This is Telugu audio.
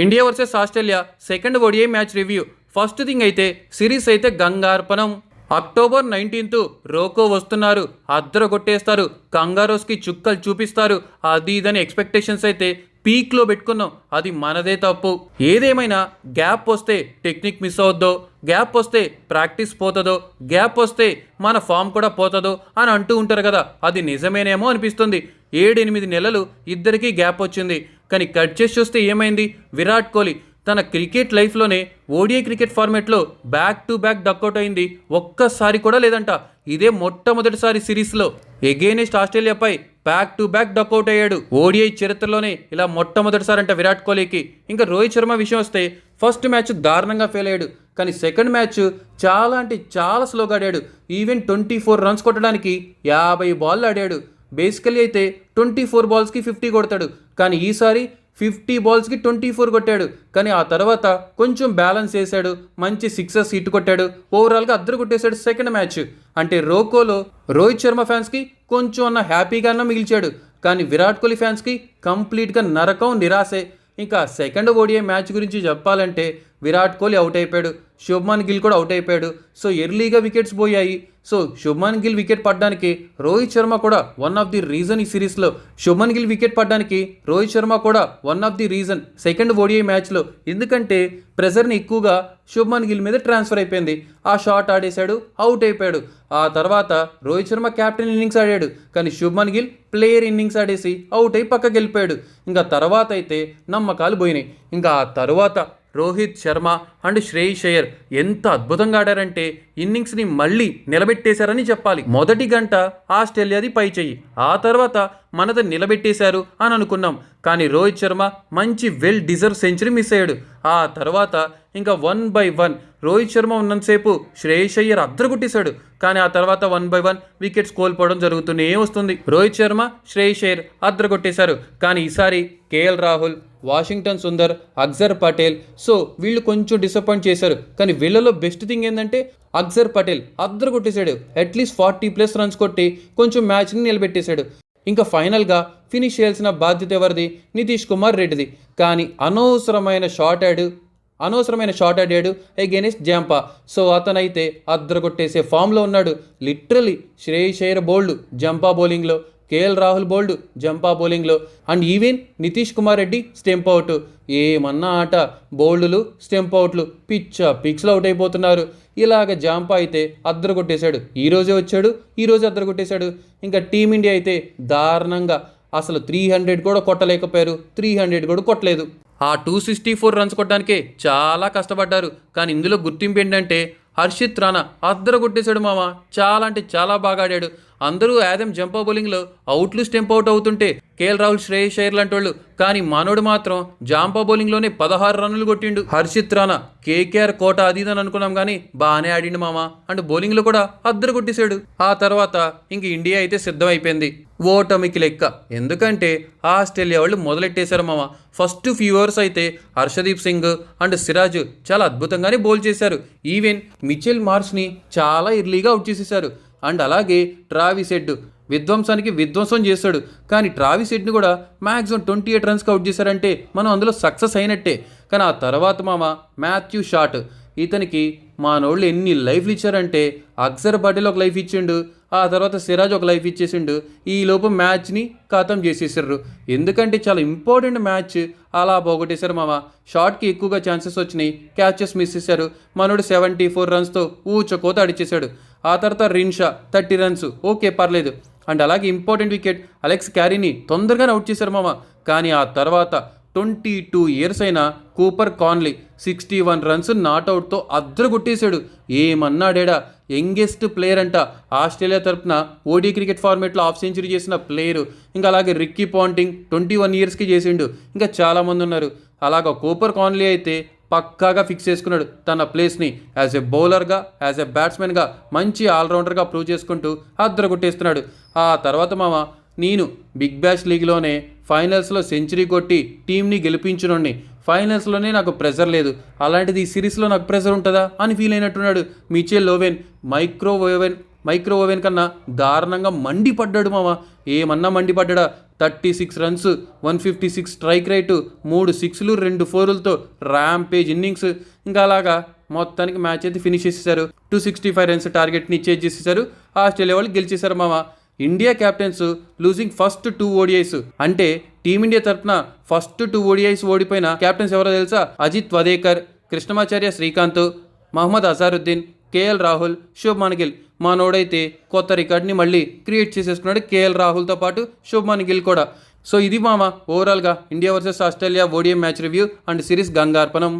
India versus Australia second ODI match review. First thing అయితే సిరీస్ అయితే గంగార్పణం. అక్టోబర్ నైన్టీన్త్ రోకో వస్తున్నారు అద్దర కొట్టేస్తారు కంగారోస్కి చుక్కలు చూపిస్తారు. అది ఇదని ఎక్స్పెక్టేషన్స్ అయితే పీక్లో పెట్టుకున్నాం అది మనదే తప్పు. ఏదేమైనా గ్యాప్ వస్తే టెక్నిక్ మిస్ అవుద్దో గ్యాప్ వస్తే ప్రాక్టీస్ పోతుందో గ్యాప్ వస్తే మన ఫామ్ కూడా పోతుందో అని అంటూ ఉంటారు కదా అది నిజమేనేమో అనిపిస్తుంది. ఏడెనిమిది నెలలు ఇద్దరికీ గ్యాప్ వచ్చింది. కానీ కట్ చేసి చూస్తే ఏమైంది? విరాట్ కోహ్లీ తన క్రికెట్ లైఫ్లోనే ODI cricket ఫార్మేట్లో back to back duck out అయింది. ఒక్కసారి కూడా లేదంట. ఇదే మొట్టమొదటిసారి సిరీస్లో against ఆస్ట్రేలియాపై back to back duck out అయ్యాడు. ఓడిఐ చరిత్రలోనే ఇలా మొట్టమొదటిసారి అంట విరాట్ కోహ్లీకి. ఇంకా రోహిత్ శర్మ విషయం వస్తే ఫస్ట్ మ్యాచ్ దారుణంగా ఫెయిల్ అయ్యాడు. కానీ సెకండ్ మ్యాచ్ చాలా అంటే చాలా స్లోగా ఆడాడు. ఈవెన్ ట్వంటీ ఫోర్ రన్స్ కొట్టడానికి యాభై బాల్ ఆడాడు. బేసికలీ అయితే ట్వంటీ ఫోర్ బాల్స్కి ఫిఫ్టీ కొడతాడు. కానీ ఈసారి ఫిఫ్టీ బాల్స్కి ట్వంటీ ఫోర్ కొట్టాడు. కానీ ఆ తర్వాత కొంచెం బ్యాలెన్స్ చేశాడు. మంచి సిక్సెస్ హిట్ కొట్టాడు. ఓవరాల్గా అద్దరు కొట్టేశాడు సెకండ్ మ్యాచ్ అంటే రోకోలో రోహిత్ శర్మ ఫ్యాన్స్కి కొంచెం అన్న హ్యాపీగానే మిగిల్చాడు. కానీ విరాట్ కోహ్లీ ఫ్యాన్స్కి కంప్లీట్గా నరకం నిరాశే. ఇంకా సెకండ్ ఓడిఐ మ్యాచ్ గురించి చెప్పాలంటే విరాట్ కోహ్లీ అవుట్ అయిపోయాడు. శుభ్మాన్ గిల్ కూడా అవుట్ అయిపోయాడు. సో ఎర్లీగా వికెట్స్ పోయాయి. సో శుభ్మాన్ గిల్ వికెట్ పడడానికి రోహిత్ శర్మ కూడా వన్ ఆఫ్ ది రీజన్ ఈ సిరీస్లో శుభ్మన్ గిల్ వికెట్ పడడానికి రోహిత్ శర్మ కూడా one of the reason second ODI మ్యాచ్లో ఎందుకంటే ప్రెజర్ని ఎక్కువగా శుభ్మన్ గిల్ మీద ట్రాన్స్ఫర్ అయిపోయింది. ఆ షాట్ ఆడేశాడు అవుట్ అయిపోయాడు. ఆ తర్వాత రోహిత్ శర్మ క్యాప్టెన్ ఇన్నింగ్స్ ఆడాడు. కానీ శుభ్మన్ గిల్ ప్లేయర్ ఇన్నింగ్స్ ఆడేసి అవుట్ అయి పక్కకి వెళ్ళిపోయాడు. ఇంకా తర్వాత అయితే నమ్మకాలు పోయినాయి. ఇంకా ఆ తర్వాత రోహిత్ శర్మ అండ్ శ్రేయస్ అయ్యర్ ఎంత అద్భుతంగా ఆడారంటే ఇన్నింగ్స్ని మళ్ళీ నిలబెట్టేశారని చెప్పాలి. మొదటి గంట ఆస్ట్రేలియాది పై చెయ్యి. ఆ తర్వాత మనది నిలబెట్టేశారు అని అనుకున్నాం. కానీ రోహిత్ శర్మ మంచి వెల్ డిజర్వ్ సెంచరీ మిస్ అయ్యాడు. ఆ తర్వాత ఇంకా one by one Rohit Sharma ఉన్నంతసేపు శ్రేయస్ అయ్యర్ అద్దరుగుట్టేశాడు. కానీ ఆ తర్వాత వన్ బై వన్ వికెట్స్ కోల్పోవడం జరుగుతూనే వస్తుంది. రోహిత్ శర్మ శ్రేయస్ అయ్యర్ అద్దరుగొట్టేశారు. కానీ ఈసారి KL Rahul Washington Sundar Axar Patel so వీళ్ళు కొంచెం డిసప్పాయింట్ చేశారు. కానీ వీళ్ళలో బెస్ట్ థింగ్ ఏంటంటే అక్జర్ పటేల్ అద్దరు కొట్టేశాడు. అట్లీస్ట్ ఫార్టీ ప్లస్ రన్స్ కొట్టి కొంచెం మ్యాచ్ని నిలబెట్టేశాడు. ఇంకా ఫైనల్గా ఫినిష్ చేయాల్సిన బాధ్యత ఎవరిది? నితీష్ కుమార్ రెడ్డిది. కానీ అనవసరమైన షార్ట్ యాడ్ అనవసరమైన షాట్ ఆడాడు ఎగెనిస్ట్ జాంపా. సో అతనైతే అద్దరు కొట్టేసే ఫామ్లో ఉన్నాడు. Literally Shreyas Iyer bowled Zampa బౌలింగ్లో కేఎల్ రాహుల్ బోల్డ్ జంపా బౌలింగ్లో. And even Nitish Kumar Reddy stump out. ఏమన్నా ఆట బోల్డ్లు స్టెంప్ అవుట్లు పిచ్చ పిక్స్లో అవుట్ అయిపోతున్నారు. ఇలాగ జాంపా అయితే అద్దరు కొట్టేశాడు ఈరోజే వచ్చాడు ఈరోజే రోజే అద్దరు కొట్టేశాడు ఇంకా టీమిండియా అయితే దారుణంగా అసలు త్రీ హండ్రెడ్ కూడా కొట్టలేకపోయారు. త్రీ హండ్రెడ్ కూడా కొట్టలేదు. ఆ టూ సిక్స్టీ ఫోర్ రన్స్ కొట్టడానికే చాలా కష్టపడ్డారు. కానీ ఇందులో గుర్తింపు ఏంటంటే హర్షిత్ రాణా అద్దరు కొట్టేశాడు మామ. చాలా అంటే చాలా బాగా ఆడాడు. అందరూ యాదం జంపా బౌలింగ్లో అవుట్లు స్టెంప్ అవుట్ అవుతుంటే కేఎల్ రాహుల్ శ్రేయస్ అయ్యర్ లాంటి వాళ్ళు. కానీ మనోడు మాత్రం జాంపా బౌలింగ్లోనే పదహారు రన్నులు కొట్టిండు. హర్షిత్ రాణా కేకేఆర్ కోట అది ఇది అని అనుకున్నాం కానీ బాగానే ఆడిండు మామ. అండ్ బౌలింగ్లో కూడా అద్దరు కొట్టేశాడు. ఆ తర్వాత ఇంక ఇండియా అయితే సిద్ధమైపోయింది. ఓటమికి లెక్క. ఎందుకంటే ఆస్ట్రేలియా వాళ్ళు మొదలెట్టేశారు మామ. ఫస్ట్ ఫ్యూ అవర్స్ అయితే హర్షదీప్ సింగ్ అండ్ సిరాజ్ చాలా అద్భుతంగానే బౌల్ చేశారు. ఈవెన్ మిచెల్ మార్స్ని చాలా ఎర్లీగా అవుట్ చేసేశారు అండ్ అలాగే ట్రావిస్ హెడ్ విధ్వంసానికి విధ్వంసం చేశాడు కానీ ట్రావిస్ హెడ్ని కూడా మ్యాక్సిమం ట్వంటీ ఎయిట్ రన్స్కి అవుట్ చేశారంటే మనం అందులో సక్సెస్ అయినట్టే. కానీ ఆ తర్వాత మామ మాథ్యూ షాట్. ఇతనికి మానోళ్ళు ఎన్ని లైఫ్లు ఇచ్చారంటే అక్సర్ పటేల్ ఒక లైఫ్ ఇచ్చిండు ఆ తర్వాత సిరాజ్ ఒక లైఫ్ ఇచ్చేసిండు. ఈ లోపు మ్యాచ్ని ఖతం చేసేసారు ఎందుకంటే చాలా ఇంపార్టెంట్ మ్యాచ్. అలా పోగొట్టేశారు మామ. షాట్కి ఎక్కువగా ఛాన్సెస్ వచ్చినాయి. క్యాచెస్ మిస్ చేశారు. మనోడు సెవెంటీ ఫోర్ రన్స్తో ఊచకోత అడిచేశాడు. ఆ తర్వాత రిన్షా థర్టీ రన్స్. ఓకే పర్లేదు. అండ్ అలాగే ఇంపార్టెంట్ వికెట్ అలెక్స్ క్యారీని తొందరగానే అవుట్ చేశారు మామ. కానీ ఆ తర్వాత ట్వంటీ టూ ఇయర్స్ అయిన Cooper Connolly sixty one runs నాట్అవుట్తో అద్దరు కొట్టేశాడు ఏమన్నాడేడా? యంగెస్ట్ ప్లేయర్ అంట. ఆస్ట్రేలియా తరపున ఓడీ క్రికెట్ ఫార్మేట్లో హాఫ్ సెంచరీ చేసిన ప్లేయరు. ఇంకా అలాగే రిక్కీ పాంటింగ్ ట్వంటీ వన్ ఇయర్స్కి చేసిండు. ఇంకా చాలామంది ఉన్నారు. అలాగ కూపర్ కాన్లీ అయితే పక్కాగా ఫిక్స్ చేసుకున్నాడు తన ప్లేస్ని. యాజ్ ఎ బౌలర్గా యాజ్ ఎ బ్యాట్స్మెన్గా మంచి ఆల్రౌండర్గా ప్రూవ్ చేసుకుంటూ అద్దరు కొట్టేస్తున్నాడు. ఆ తర్వాత మామ నేను బిగ్ బ్యాష్ లీగ్లోనే ఫైనల్స్లో సెంచరీ కొట్టి టీంని గెలిపించునోడిని. ఫైనల్స్లోనే నాకు ప్రెజర్ లేదు. అలాంటిది ఈ సిరీస్లో నాకు ప్రెజర్ ఉంటుందా అని feel అయినట్టున్నాడు Mitchell Owen microwave oven micro oven కన్నా దారుణంగా మండిపడ్డాడు మామ. ఏమన్నా మండిపడ్డా? Thirty six runs one fifty six strike rate మూడు సిక్స్లు రెండు ఫోర్లతో ర్యాంపేజ్ ఇన్నింగ్స్. ఇంకా అలాగా మొత్తానికి మ్యాచ్ అయితే ఫినిష్ చేసేసారు. టూ సిక్స్టీ ఫైవ్ రన్స్ టార్గెట్ని చేజ్ చేసేసారు. ఆస్ట్రేలియా వాళ్ళు గెలిచేశారు మామ. India captains losing first two ODIs. అంటే టీమిండియా తరఫున ఫస్ట్ టూ ఓడిఐస్ ఓడిపోయిన క్యాప్టెన్స్ ఎవరో తెలుసా? అజిత్ వదేకర్ కృష్ణమాచార్య శ్రీకాంత్ మహమ్మద్ అజారుద్దీన్ కేఎల్ రాహుల్ శుభ్ గిల్ మనోడైతే కొత్త రికార్డ్ని మళ్ళీ క్రియేట్ చేసేసుకున్నాడు కేఎల్ రాహుల్తో పాటు శుభ్మన్ గిల్ కూడా. సో ఇది మామ ఓవరాల్గా India versus Australia ODI match review and series గంగార్పణం.